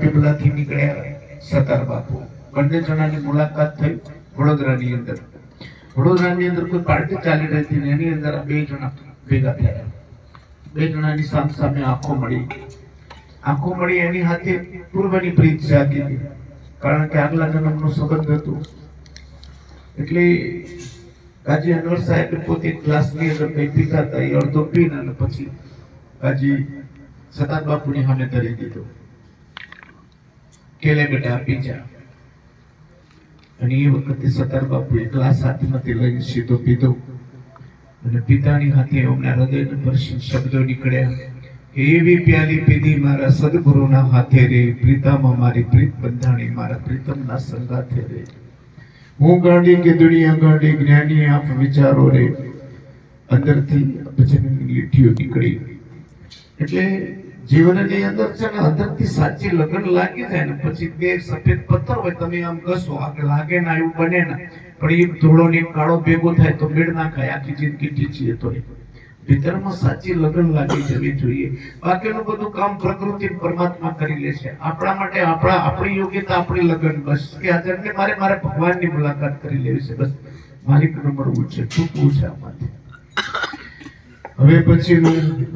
પીપલાથી નીકળ્યા સતાર બાપુ. બંને જણાની મુલાકાત થઈ વડોદરાની અંદર. વડોદરાની અંદર કોઈ પાર્ટી ચાલી રહી હતી એની અંદર બે જણા ભેગા થયા. બે જણાની સામ સામે આંખો મળી. આંખો મળી એની હાથે પૂર્વની પ્રીત જાગી હતી કારણ કે આગલા જન્મનો સંબંધ હતો. એટલે કાજી અનવર સાહેબ પોતે ગ્લાસની અંદર કંઈ પીતા હતા, એ અડધો પીને અને પછી કાજી સતાર બાપુની સામે ધરી દીધો. કેલે બેટા પી જા. અને એ વખતે સતાર બાપુએ ગ્લાસ હાથમાંથી લઈને સીધો પીધો. અને પિતાની હાથે એમના હૃદયને સ્પર્શી શબ્દો નીકળ્યા એવી પ્યાલી પીધી મારા સદગુરુના હાથે રે, પ્રીતામાં મારી પ્રીત બંધાણી મારા પ્રીતમના સંગાથે રે. હું ગાંડી કે દુનિયા ગાંડી જ્ઞાની આપ વિચારો રે. અંદરથી ભજનની લીટીઓ નીકળી. એટલે જીવનની અંદર છે ને અંદરથી સાચી લગ્ન લાગી જાય ને પછી બે સફેદ પથ્થર હોય, તમે આમ કશો આગળ લાગે ના એવું બને ના. પણ એ ધોળો ને કાળો ભેગો થાય તો મેળ ના ખાય, આખી જિંદગી ટીચીએ તો ભીતરમાં સાચી લગ્ન લાગી જવી જોઈએ. બાકીનું બધું કામ પ્રકૃતિ પરમાત્મા કરી લે છે. આપણા માટે આપણા, આપણી યોગ્યતા, આપણી લગ્ન, બસ. કે આ જન્મે મારે મારે ભગવાનની મુલાકાત કરી લેવી છે, બસ. મારી મળવું છે છૂટવું છે આમાંથી. હવે પછીનું